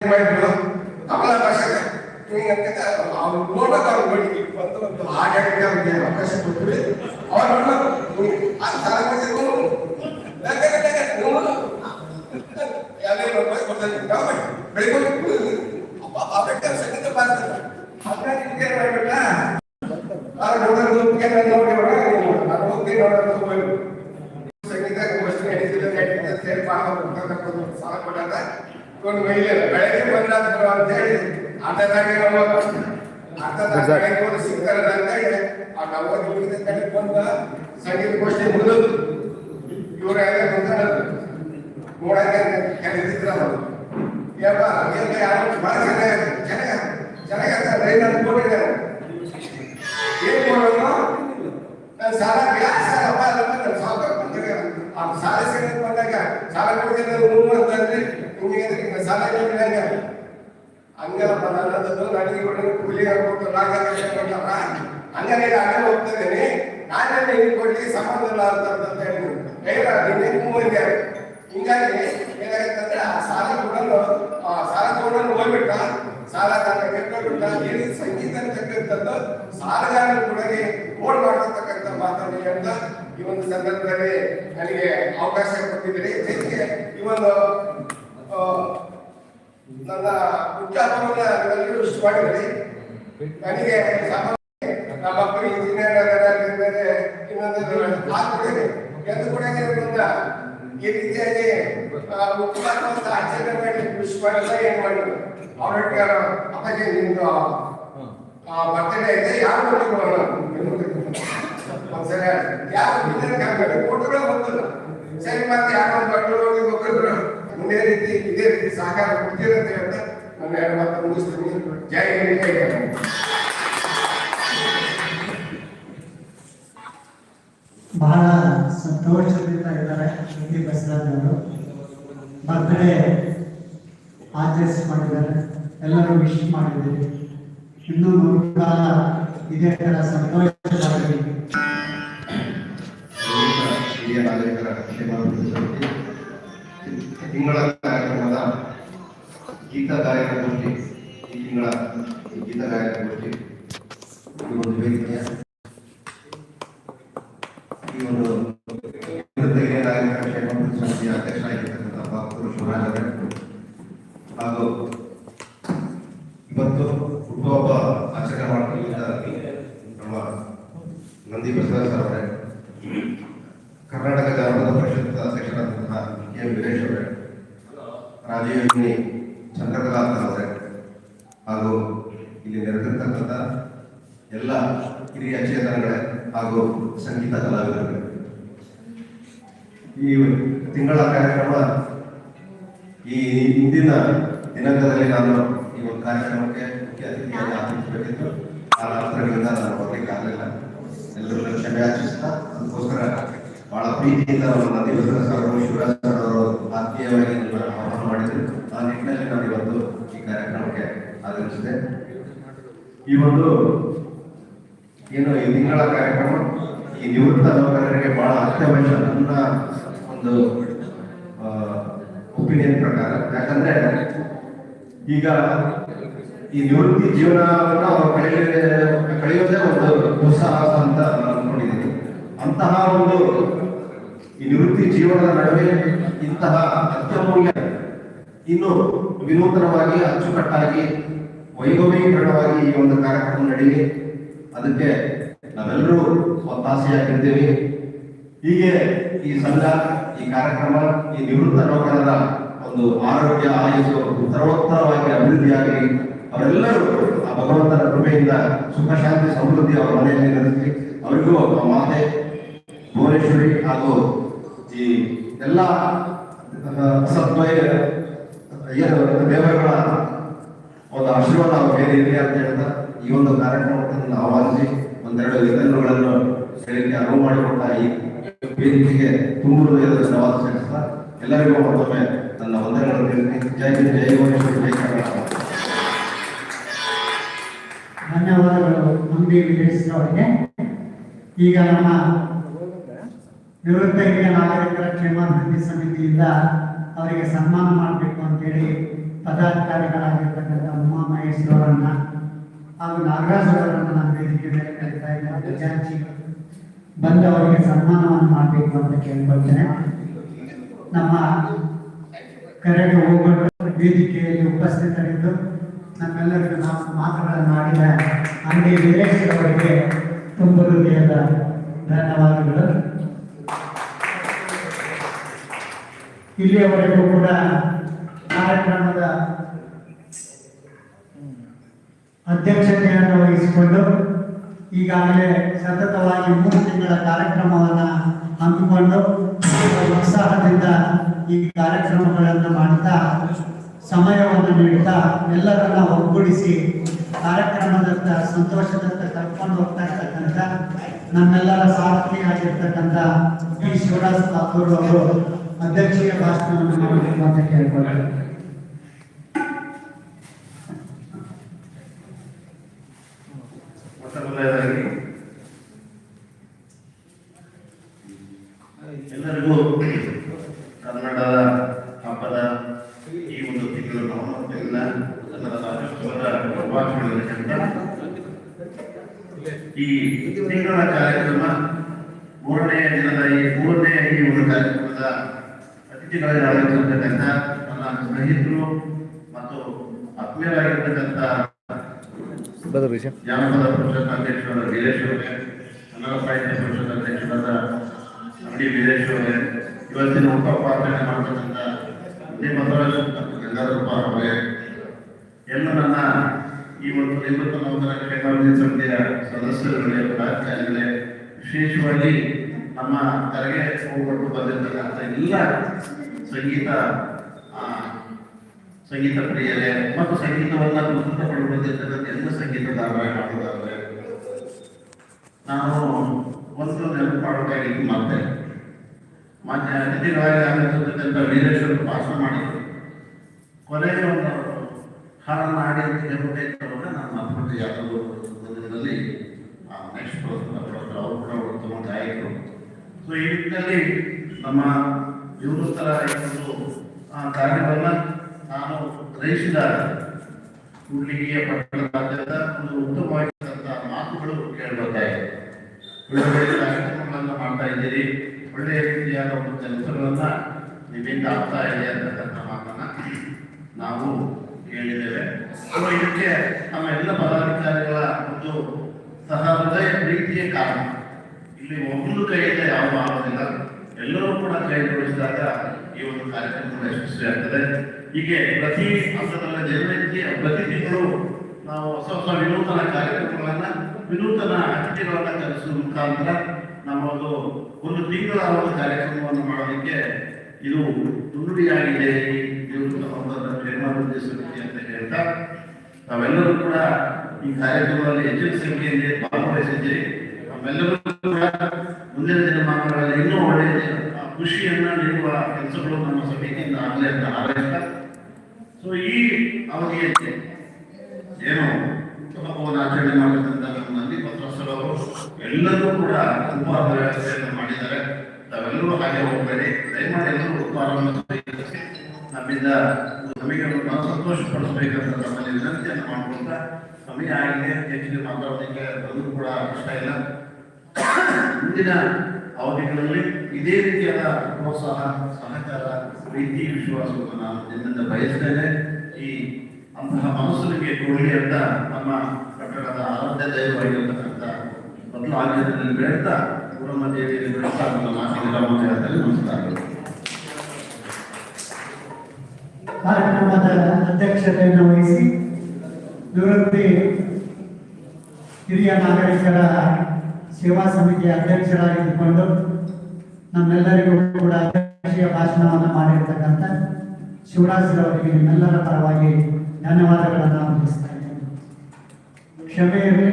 ಮಾಡಿದ್ರು ಕಮಲ ಭಾಷೆ ಹಿಂಗಂತ ಅವ್ರು ನೋಡೋದು ಅವ್ರು ನೋಡಿ ಬಂದು ಒಂದು ಹಾಡಾಡಿಗೆ ಅವ್ರಿಗೆ ಅವಕಾಶ ಕೊಟ್ವಿ ಅವ್ರು ನೋಡೋದು ಆ ಸಾರ್ವಜನಿಕರು ಬೆಳಿಗ್ಗೆ ಅಪ್ಪ ಆ ಬೆಟ್ಟ ಸಂಗೀತ ಬಾರಿಸ್ತಾರೆ ಹಾಗಾಗಿ ಇದೇನ್ ಮಾಡ್ಬಿಟ್ಟ ಆ ನೋಡೋದು ನೋಡಿ ನಾನು ಹೋಗಿ ನೋಡೋದು ಹೋಗ್ಬೇಕು ಸಂಗೀತ ಗೋಷ್ಠಿ ನಡೀತಿಲ್ಲ ನಡೀತಿಲ್ಲ ಸೇರಿ ಮಾಡ್ಕೊಂಡು ಸಾಲ ಕೊಟ್ಟಾಗ ಒಂದು ಮಹಿಳೆ ಬೆಳಗ್ಗೆ ಬಂದಾದ್ರು ಅಂತ ಹೇಳಿ ಅರ್ಧದಾಗ ಅರ್ಧದಾಗ ಬೆಳಗ್ಗೆ ಸಿಗ್ತಾರೆ ಅಂತೇಳಿ ಆ ನಾವು ಹುಡುಗಿದ ಕಡೆ ಬಂದ ಸಂಗೀತ ಗೋಷ್ಠಿ ಮುಗಿದು ಇವ್ರ ಮಾತಾಡೋದು ನೋಡಕ್ಕೆ ಕರೆದಿದ್ರ ಅವರು ಯಾವ ಎಲ್ಲ ಯಾರು? ಚೆನ್ನಾಗಿ ಚೆನ್ನಾಗಿ ಅನ್ಕೊಂಡಿದ್ದಾರೆ ಏನ್ ಮಾಡೋದು ನಾನು ಸಾಲ ಯಾಕೆ ಸಾಲ ಅಪ್ಪ ಅದನ್ನ ನಾನು ಸಾಲ ಬಂದಾಗ ಆ ಸಾಲ ಸಿಗೋದು ಬಂದಾಗ ಸಾಲ ಕೊಡ್ತೀನಿ ಹ್ಞೂ ಅಂತಂದ್ರೆ ಹಿಂಗೆ ಹಿಂಗೆ ಸಾಲ ಕೇಳಿದಾಗ ಹಂಗಲ್ಲಪ್ಪ ನಾನು ಅದನ್ನು ನನಗೆ ಕೊಡಲು ಕೂಲಿ ಹಾಕ್ಬಿಟ್ಟು ನಾಲ್ಕು ಲಕ್ಷ ಕೊಟ್ಟಪ್ಪ ಹಂಗಾರೆ ಅಲ್ಲೇ ಹೋಗ್ತಾ ಇದ್ದೀನಿ ನಾನೇ ಇಟ್ಕೊಳ್ಳಿ ಸಂಬಂಧ ಅಂತ ಹೇಳಿದ್ರು ಅಂದೆ ಹಿಂಗಾಗಿ ಏನಾಗತ್ತಂದ್ರೆ ಆ ಸಾಲ ಕೊಡಲು ಆ ಸಾಲ ತಗೊಂಡು ಹೋಗ್ಬಿಟ್ಟ. ಸಾಲ ಕೆಟ್ಟೋಗ್ಬಿಟ್ಟ ಏನಿ ಸಂಗೀತ ಕಟ್ಟಿರ್ತದ್ದು ಸಾಲಗಾರನ ಕೂಡ ಓಡ್ ಮಾಡ್ತಕ್ಕಂಥ ಮಾತನ್ನು ಹೇಳ್ತಾ ಈ ಒಂದು ಸಂದರ್ಭದಲ್ಲಿ ನನಗೆ ಅವಕಾಶ ಕೊಟ್ಟಿದ್ದೀರಿ. ಜೊತೆಗೆ ಈ ಒಂದು ನನ್ನ ಉಚ್ಚಾರವನ್ನು ಮಾಡಿದ್ರಿ ನನಗೆ ನಮ್ಮ ಮಕ್ಕಳು ಇಂಜಿನಿಯರ್ ಬೇರೆ ಇನ್ನೊಂದು ಆಗ್ಬಿಟ್ಟಿದೆ ಎಂದು ಕೂಡ ಬಂದ ಈ ರೀತಿಯಾಗಿ ಮುಖ್ಯಮಂತ್ರಿ ಆಚರಣೆ ಮಾಡಿ ವಿಶ್ ಮಾಡಲ್ಲ ಏನ್ ಮಾಡಿದ್ರು? ಅವರಿಗೆ ನಿಮ್ದು ಬರ್ತಡೇ ಒಂದ್ಸಲ ಮತ್ತೆ ಯಾರೋ ರೀತಿ, ಇದೇ ರೀತಿ ಸಹಕಾರ ಕೊಡ್ತೀರಂತ ಹೇಳ್ತಾ ನನ್ನ ಮಾತು ಮುಗಿಸ್ತೀನಿ. ಜೈ ಹಿಂದ್, ಜೈ ಬಹಳ ಸಂತೋಷದಿಂದ ಇದ್ದಾರೆ ಹಿಂದಿ ಬಸವರಾಜ್ ಬರ್ತ್ಡೇ ಆಚರಿಸಿ ಆಚರಿಸಿಕೊಂಡಿದ್ದಾರೆ. ಎಲ್ಲರೂ ವಿಶ್ ಮಾಡಿದ್ದೀವಿ ಇನ್ನೂ ಕಾಲ ಇದೇ ಥರ ಸಂತೋಷವಾಗಿ. ತಿಂಗಳ ಕಾರ್ಯಕ್ರಮದ ಗೀತ ಗಾಯನ ಗೋಷ್ಠಿ ಈ ತಿಂಗಳ ಗೀತ ಗೋಷ್ಠಿ ಒಂದು ವೇದಿಕೆಯ ಈ ಒಂದು ನಿವೃತ್ತ ಹಿರಿಯ ನಾಗರಿಕರ ಕ್ಷೇಮಾಭಿವೃದ್ಧಿ ಸಮಿತಿಯ ಅಧ್ಯಕ್ಷರಾಗಿರ್ತಕ್ಕಂಥ ಬಾಬು ಶಿವರಾಜ್ ಅವರೇ ಹಾಗೂ ಇವತ್ತು ಹುಟ್ಟುಹಬ್ಬ ಆಚರಣೆ ಮಾಡ್ತಿದ್ದ ನಮ್ಮ ನಂದಿ ಬಸವರಾಜ್ ಅವರೇ ಕರ್ನಾಟಕ ಜಾನಪದ ಪರಿಷತ್ ಅಧ್ಯಕ್ಷರಾದಂತಹ ಕೆ ವೀರೇಶ್ ಅವರೇ ರಾಜಯೋಗಿನಿ ಚಂದ್ರಕಲಾ ಅವರೇ, ಹಾಗೂ ಇಲ್ಲಿ ನೆರೆದಿರ್ತಕ್ಕಂಥ ಎಲ್ಲ ಹಿರಿಯ ಚೇತನಗಳೇ ಹಾಗೂ ಸಂಗೀತ ಕಲಾವಿದರು ಈ ತಿಂಗಳ ಕಾರ್ಯಕ್ರಮ, ಈ ಹಿಂದಿನ ದಿನಾಂಕದಲ್ಲಿ ನಾನು ಈ ಒಂದು ಕಾರ್ಯಕ್ರಮಕ್ಕೆ ಮುಖ್ಯ ಅತಿಥಿಯಾಗಿ ಆಗಮಿಸಬೇಕಿತ್ತು ಆ ರಾತ್ರಿಗಳಿಂದ ನಾನು ಬರಲಿಕ್ಕೆ ಆಗಲಿಲ್ಲ. ಎಲ್ಲರೂ ಕ್ಷಮೆ ಆಚರಿಸ್ತಾ ಅದಕ್ಕೋಸ್ಕರ ಬಹಳ ಪ್ರೀತಿಯಿಂದ ನಮ್ಮ ದೇವಸ್ಥಾನ ಶಿವರಾಜ್ ಸರ್ ಅವರು ಆತ್ಮೀಯವಾಗಿ ನಿಮ್ಮನ್ನು ಆಹ್ವಾನ ಮಾಡಿದ್ರು. ಆ ನಿಟ್ಟಿನಲ್ಲಿ ನಾನು ಇವತ್ತು ಈ ಕಾರ್ಯಕ್ರಮಕ್ಕೆ ಆಗಮಿಸಿದೆ. ಈ ಒಂದು ಏನು ಈ ತಿಂಗಳ ಕಾರ್ಯಕ್ರಮ ಈ ನಿವೃತ್ತ ನೌಕರರಿಗೆ ಬಹಳ ಅತ್ಯವಶ್ಯ ನನ್ನ ಒಂದು ಒಪಿನಿಯನ್ ಪ್ರಕಾರ. ಯಾಕಂದ್ರೆ ಈಗ ಈ ನಿವೃತ್ತಿ ಜೀವನವನ್ನು ಅವರು ಕಳೆಯ ಕಳೆಯೋದೇ ಒಂದು ಉತ್ಸಾಹ ಅಂತ ನಾನು ಅಂತಹ ಒಂದು ಈ ನಿವೃತ್ತಿ ಜೀವನದ ನಡುವೆ ಇಂತಹ ಅತ್ಯಮೂಲ್ಯ, ಇನ್ನು ವಿನೂತನವಾಗಿ, ಅಚ್ಚುಕಟ್ಟಾಗಿ ವೈಭವೀಕರಣವಾಗಿ ಈ ಒಂದು ಕಾರ್ಯಕ್ರಮ ನಡೆಯಲಿ. ಅದಕ್ಕೆ ನಾವೆಲ್ಲರೂ ಒತ್ತಾಸೆಯಾಗಿದ್ದೇವೆ ಹೀಗೆ ಈ ಸಂಘ, ಈ ಕಾರ್ಯಕ್ರಮ, ಈ ನಿವೃತ್ತ ನೌಕರರ ಒಂದು ಆರೋಗ್ಯ, ಆಯಸ್ಸು ಸರ್ವೋತ್ತರವಾಗಿ ಅಭಿವೃದ್ಧಿಯಾಗಲಿ. ಅವರೆಲ್ಲರೂ ಆ ಭಗವಂತನ ಕೃಪೆಯಿಂದ ಸುಖ ಶಾಂತಿ ಸಮೃದ್ಧಿ ಅವರ ಮನೆಯಲ್ಲಿ ನಡೆಸಲಿ ಅವರಿಗೂ ಮಾತೆ ಭುವನೇಶ್ವರಿ ಹಾಗೂ ಈ ಎಲ್ಲ ಸತ್ವಯ ಏನು ದೇವರುಗಳ ಒಂದು ಆಶೀರ್ವಾದ ಬೇರೆ ಅಂತ ಹೇಳ್ತಾ, ಈ ಒಂದು ಕಾರ್ಯಕ್ರಮವನ್ನು ಆಹ್ವಾನಿಸಿ ಒಂದೆರಡು ವಿಧಾನಗಳನ್ನು ಹೇಳಿಕೆ ಅನುವು ಮಾಡಿಕೊಡ್ತಾ ಈ ವೇದಿಕೆಗೆ ತುಂಬ ಸವಾಲು ಸಲ್ಲಿಸ್ತಾ, ಎಲ್ಲರಿಗೂ ಮತ್ತೊಮ್ಮೆ ನನ್ನ ವಂದನೆಗಳನ್ನು ಜೈ ಜೈ ಭುವನೇಶ್ವರಿ, ಜೈ ಕರ್ನಾಟಕ. ಧನ್ಯವಾದಗಳು. ಮುಂದೆ ಅವರಿಗೆ ಈಗ ನಮ್ಮ ನಿವೃತ್ತ ಹಿರಿಯ ನಾಗರಿಕರ ಕ್ಷೇಮಾಭಿವೃದ್ಧಿ ಸಮಿತಿಯಿಂದ ಅವರಿಗೆ ಸನ್ಮಾನ ಮಾಡಬೇಕು ಅಂತೇಳಿ ಪದಾಧಿಕಾರಿಗಳಾಗಿರ್ತಕ್ಕಂಥ ಉಮಾ ಮಹೇಶ್ವರನ್ನ ಹಾಗೂ ನಾಗರಾಜ್ ಅವರನ್ನು ನಾನು ವೇದಿಕೆ ಮೇಲೆ ಕರೀತಾ ಬಂದು ಅವರಿಗೆ ಸನ್ಮಾನವನ್ನು ಮಾಡಬೇಕು ಅಂತ ಕೇಳ್ಕೊಳ್ತೇನೆ. ನಮ್ಮ ಕರೆಗೆ ಹೋಗಲು ವೇದಿಕೆಯಲ್ಲಿ ಉಪಸ್ಥಿತರಿದ್ದು ನಮ್ಮೆಲ್ಲರಿಗೂ ನಾವು ಮಾತುಗಳನ್ನು ಆಡಿದ ಅಂಗಡಿ ವೀರೇಶ್ ಅವರಿಗೆ ತುಂಬ ಹೃದಯದ ಧನ್ಯವಾದಗಳು. ಇಲ್ಲಿಯವರೆಗೂ ಕೂಡ ಕಾರ್ಯಕ್ರಮದ ಅಧ್ಯಕ್ಷತೆಯನ್ನು ವಹಿಸಿಕೊಂಡು ಈಗಾಗಲೇ ಸತತವಾಗಿ ಮೂರು ತಿಂಗಳ ಕಾರ್ಯಕ್ರಮವನ್ನು ಹಮ್ಮಿಕೊಂಡು ಉತ್ಸಾಹದಿಂದ ಈ ಕಾರ್ಯಕ್ರಮಗಳನ್ನು ಮಾಡ್ತಾ ಸಮಯವನ್ನು ನೀಡುತ್ತಾ ಎಲ್ಲರನ್ನ ಒಗ್ಗೂಡಿಸಿ ಕಾರ್ಯಕ್ರಮದತ್ತ, ಸಂತೋಷದತ್ತ ಕರ್ಕೊಂಡು ಹೋಗ್ತಾ ಇರ್ತಕ್ಕಂಥ ನಮ್ಮೆಲ್ಲರ ಸಾರಥಿಯಾಗಿರ್ತಕ್ಕಂಥ ಪಿ ಶಿವರಾಜ್ ಠಾಕೂರ್ ಅವರು ಅಧ್ಯಕ್ಷೀಯ ಭಾಷಣವನ್ನು ಮಾಡಬೇಕು ಅಂತ ಕೇಳ್ಕೊಳ್ತಾರೆ ಎಲ್ಲರಿಗೂ ಕನ್ನಡದ ಹಬ್ಬದ ಈ ಒಂದು ತಿಂಗಳು ನವೆಂಬರ್ ತಿಂಗಳ ಕನ್ನಡದ ರಾಜ್ಯೋತ್ಸವದ ಶುಭಾಶಯಗಳನ್ನು ಹೇಳ್ತಾ ಈ ತಿಂಗಳ ಕಾರ್ಯಕ್ರಮ ಮೂರನೇ ದಿನದ ಈ ಮೂರನೇ ಈ ಒಂದು ಕಾರ್ಯಕ್ರಮದ ಅತಿಥಿಗಳಾಗಿ ಆಗಮಿಸಿರ್ತಕ್ಕಂಥ ನನ್ನ ಸ್ನೇಹಿತರು ಮತ್ತು ಆತ್ಮೀಯರಾಗಿರ್ತಕ್ಕಂಥ ಜಾನಪದ ಪರಿಷತ್ ಅಧ್ಯಕ್ಷರಾದ ವೀರೇಶ್ ಅವರೇ, ಕನ್ನಡ ಸಾಹಿತ್ಯ ಪರಿಷತ್ ಅಧ್ಯಕ್ಷರಾದ ಅಂಗಡಿ ವೀರೇಶ್ ಅವರೇ, ಇವತ್ತಿನ ಉಪಪಾಲನೆ ಮಾಡತಕ್ಕಂಥ ಬಸವರಾಜ್ ಮತ್ತು ಗಂಗಾಧರಪ್ಪ ಎಲ್ಲ ನನ್ನ ಈ ಒಂದು ನಿವೃತ್ತ ನೌಕರ ಕ್ಷೇಮಾಭಿವೃದ್ಧಿ ಸಮಿತಿಯ ಸದಸ್ಯರುಗಳೇ ವಿಶೇಷವಾಗಿ ನಮ್ಮ ಕರೆಗೆ ಹೋಗ್ಬಿಟ್ಟು ಬಂದಿರ್ತಕ್ಕಂಥ ಎಲ್ಲ ಸಂಗೀತ ಸಂಗೀತ ಪ್ರಿಯರೇ ಮತ್ತು ಸಂಗೀತವನ್ನ ಪಡೆದು ಬಂದಿರ್ತಕ್ಕಂಥ ಎಲ್ಲ ಸಂಗೀತ ಹಾಡುಗಾರರೇ ನಾನು ಒಂದು ನೆನಪು ಮಾಡಬೇಕಾಗಿದ್ದು ಮತ್ತೆ ಮಾನ್ಯ ಅತಿಥಿಗಳಾಗಿ ಆಗಮಿಸಿರ್ತಕ್ಕಂಥ ವೀರೇಶ್ವರ ಭಾಷಣ ಮಾಡಿದ್ರು ಕೊನೆಯ ಒಂದು ಹಾಡನ್ನು ಹಾಡಿ ಅಂತ ಹೇಳ್ಬೇಕಾದ್ರೆ ನಾನು ಮಾತುಕತೆ ಯಾವುದೋ ನೆಕ್ಸ್ಟ್ ಅವರು ಕೂಡ ಉತ್ತಮ ಗಾಯಕರು. ಸೊ ಈ ನಿಟ್ಟಿನಲ್ಲಿ ನಮ್ಮ ನಿವೃತ್ತರ ಒಂದು ಕಾರ್ಯವನ್ನ ನಾನು ಗ್ರಹಿಸಿದ ಕೂಡ್ಲಿಗಿಯ ಪಟ್ಟಣದಾದ್ಯಂತ ಒಂದು ಉತ್ತಮವಾಗಿರ್ತಕ್ಕಂಥ ಮಾತುಗಳು ಕೇಳಿಬರ್ತಾ ಇದೆ. ಒಳ್ಳೆ ಕಾರ್ಯಕ್ರಮಗಳನ್ನು ಮಾಡ್ತಾ ಇದ್ದೀರಿ. ಒಳ್ಳೆಯ ರೀತಿಯಾದ ಒಂದು ಕೆಲಸಗಳನ್ನ ನಿಮ್ಮಿಂದ ಆಗ್ತಾ ಇದೆ ಅಂತಕ್ಕಂಥ ಮಾತನ್ನ ನಾವು ಕೇಳಿದ್ದೇವೆ ಸೊ ಇದಕ್ಕೆ ನಮ್ಮ ಎಲ್ಲ ಪದಾಧಿಕಾರಿಗಳ ಒಂದು ಸಹ ಹೃದಯ ಪ್ರೀತಿಯ ಕಾರಣ. ಇಲ್ಲಿ ಒಂದು ಕೈಯಿಂದ ಯಾವ ಮಾಡೋದಿಲ್ಲ ಎಲ್ಲರೂ ಕೂಡ ಕೈ ಜೋಡಿಸಿದಾಗ ಈ ಒಂದು ಕಾರ್ಯಕ್ರಮ ಕೂಡ ಯಶಸ್ವಿಯಾಗ್ತದೆ. ಹೀಗೆ ಪ್ರತಿ ಹಂತದಲ್ಲ ಜನರಿಗೆ ಪ್ರತಿ ತಿಂಗಳು ನಾವು ಹೊಸ ಹೊಸ ವಿನೂತನ ಕಾರ್ಯಕ್ರಮಗಳನ್ನ, ವಿನೂತನ ಅತಿಥಿಗಳನ್ನ ಕಲಿಸುವ ಮುಖಾಂತರ ನಮ್ಮ ಒಂದು ಒಂದು ತಿಂಗಳ ಒಂದು ಕಾರ್ಯಕ್ರಮವನ್ನು ಮಾಡೋದಕ್ಕೆ ಇದು ಕ್ಷೇಮಾಭಿವೃದ್ಧಿ ಸಮಿತಿ ಅಂತ ನಾವೆಲ್ಲರೂ ಕೂಡ ಈ ಕಾರ್ಯಕ್ರಮದಲ್ಲಿ ಹೆಚ್ಚಿನ ಸಂಖ್ಯೆಯಲ್ಲಿ ಭಾಗವಹಿಸಿದ್ದೀರಿ ನಾವೆಲ್ಲರೂ ಕೂಡ ಮುಂದಿನ ದಿನಮಾನಗಳಲ್ಲಿ ಇನ್ನೂ ಒಳ್ಳೆಯ ಆ, ಖುಷಿಯನ್ನ ನೀಡುವ ಕೆಲಸಗಳು ನಮ್ಮ ಆಗಲೇ ಅಂತ ಹಾರೈಸ್ತಾ ಸೊ ಈ ಅವಧಿಯಲ್ಲಿ ಏನು ಹಬ್ಬವನ್ನು ಆಚರಣೆ ಮಾಡತಕ್ಕಂಥ ನಮ್ಮ ನಂದಿ ಪತ್ರಸರವರು ಎಲ್ಲರೂ ಕೂಡ ಉಪಹಾರ ವ್ಯವಸ್ಥೆಯನ್ನು ಮಾಡಿದ್ದಾರೆ. ತಾವೆಲ್ಲರೂ ಹಾಗೆ ಹೋಗಬೇಡಿ. ದಯಮಾಡಿ ಎಲ್ಲರೂ ಉಪಹಾರವನ್ನು ನಮ್ಮಿಂದ ನಮಗೆ ನಾವು ಸಂತೋಷ ಪಡಿಸಬೇಕಂತ ನಮ್ಮಲ್ಲಿ ವಿನಂತಿಯನ್ನು ಮಾಡ್ಕೊಳ್ತಾ ಸಮಯ ಆಗಿದೆ. ಹೆಚ್ಚಿಗೆ ಮಾತಾಡೋದಕ್ಕೆ ಬಂದರೂ ಕೂಡ ಕಷ್ಟ ಇಲ್ಲ. ಮುಂದಿನ ಅವಧಿಗಳಲ್ಲಿ ಇದೇ ರೀತಿಯಾದ ಪ್ರೋತ್ಸಾಹ ಸಹಕಾರ ಪ್ರೀತಿ, ವಿಶ್ವಾಸವನ್ನು ನಾನು ನಿನ್ನಿಂದ ಬಯಸ್ತೇನೆ. ಈ ಅಂತಹ ಮನಸ್ಸಿಗೆ ಕೊಡುಗೆ ಅಂತ ನಮ್ಮ ಕಟ್ಟಡದ ಆರಾಧ್ಯ ದೈವವಾಗಿರ್ತಕ್ಕಂಥ ಬದಲಾಗಿದ್ದಲ್ಲಿ ಬೇಡ್ತಾ ಗುರಮ್ಮ ದೇವಿಯಲ್ಲಿ ಬೆಳೆಸ್ತಾ ನಮ್ಮ ಮಾತಿಗೆ ವಿರಾಮ ನಮಸ್ಕಾರ ಕಾರ್ಯಕ್ರಮದ ಅಧ್ಯಕ್ಷತೆಯನ್ನು ವಹಿಸಿ ನಿವೃತ್ತಿ ಹಿರಿಯ ನಾಗರಿಕರ ಸೇವಾ ಸಮಿತಿಯ ಅಧ್ಯಕ್ಷರಾಗಿದ್ದುಕೊಂಡು ನಮ್ಮೆಲ್ಲರಿಗೂ ಕೂಡ ಭಾಷಣವನ್ನು ಮಾಡಿರ್ತಕ್ಕಂಥ ಶಿವರಾಜರವರಿಗೆ ನಿಮ್ಮೆಲ್ಲರ ಪರವಾಗಿ ಧನ್ಯವಾದಗಳನ್ನು ಅರ್ಪಿಸ್ತಾ ಇದ್ದೇನೆ. ಕ್ಷಮೆ ಇರಲಿ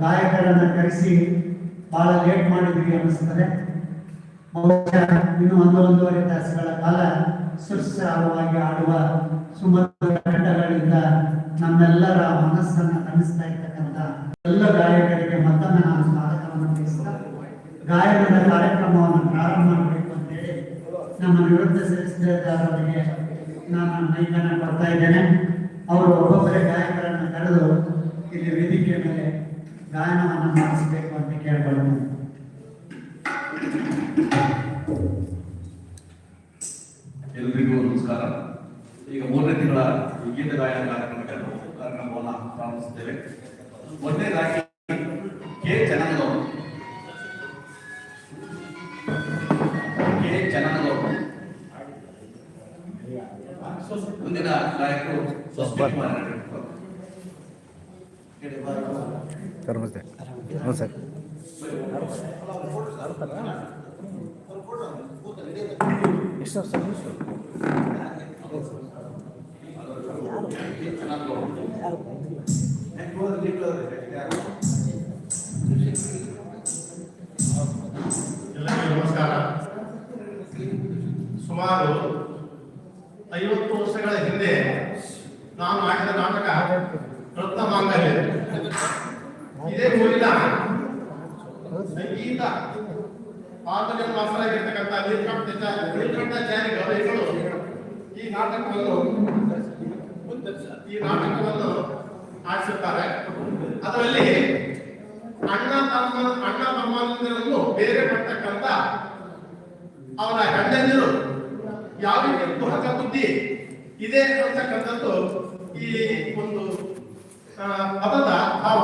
ಗಾಯಕರನ್ನು ಕರೆಸಿ ಬಹಳ ಲೇಟ್ ಮಾಡಿದ್ವಿ ಅನ್ನಿಸ್ತದೆ. ಬಹುಶಃ ಇನ್ನು ಒಂದು ಒಂದೂವರೆ ತಾಸುಗಳ ಕಾಲ ಸುಸ್ರಾಗವಾಗಿ ಆಡುವ ಸುಮಧುರ ಕಂಠಗಳಿಂದ ನಮ್ಮೆಲ್ಲರ ಮನಸ್ಸನ್ನು ತಣಿಸ್ತಾ ಇರ್ತಕ್ಕಂಥ ಎಲ್ಲ ಗಾಯಕರಿಗೆ ಮತ್ತೊಮ್ಮೆ ನಾನು ಸ್ವಾಗತವನ್ನು ಗಾಯನದ ಅಂತೇಳಿ ನಮ್ಮ ನಿವೃತ್ತ ಸದಸ್ಯರಾದವರಿಗೆ ನಾನು ಮೈದಾನ ಕೊಡ್ತಾ ಇದ್ದೇನೆ. ಅವರು ಒಬ್ಬೊಬ್ಬರೇ ಗಾಯಕರನ್ನು ಕರೆದು ಇಲ್ಲಿ ವೇದಿಕೆ ಮೇಲೆ ಗಾಯನವನ್ನು ಮಾಡಿಸಬೇಕು ಅಂತ ಕೇಳ್ಕೊಳ್ತೇನೆ. ಎಲ್ರಿಗೂ ನಮಸ್ಕಾರ. ಈಗ ಮೂರನೇ ತಿಂಗಳ ಗೀತ ಗಾಯನ ಕಾರ್ಯಕ್ರಮಕ್ಕೆ ಕಾರ್ಯಕ್ರಮವನ್ನು ಪ್ರಾರಂಭಿಸುತ್ತೇವೆ. ಮೊದಲನೇದಾಗಿ ಮುಂದಿನ ನಾಯಕರು ನಮಸ್ತೆ ಹ್ಞೂ ಸರ್ ಎಷ್ಟು ಸರ್. ಎಲ್ಲರಿಗೂ ನಮಸ್ಕಾರ. ಸುಮಾರು ಐವತ್ತು ವರ್ಷಗಳ ಹಿಂದೆ ನಾನು ಮಾಡಿದ ನಾಟಕ ರತ್ನ ಮಾಂಗಲ್ಯ ಇದೇ ಊರಿನ ಸಂಗೀತ ಪಾತ್ರಗಳ ಮಾಸ್ತರಾಗಿರ್ತಕ್ಕಂಥ ನೀಲಕಂಠ ನೀಲಕಂಠಾಚಾರ್ಯ ಗೌರಿಗಳು ಈ ನಾಟಕವನ್ನು ಈ ನಾಟಕವನ್ನು ಆಡಿಸುತ್ತಾರೆ. ಅದರಲ್ಲಿ ಅಣ್ಣ ತಮ್ಮ ಅಣ್ಣ ತಮ್ಮಂದಿರನ್ನು ಬೇರೆ ಪಡ್ತಕ್ಕಂಥ ಅವರ ಗಂಡಂದಿರು ಯಾವ ರೀತಿ ಕುಹಕ ಬುದ್ಧಿ ಇದೆ ಅಂತಕ್ಕಂಥದ್ದು ಈ ಒಂದು ಪದದ ಭಾವ.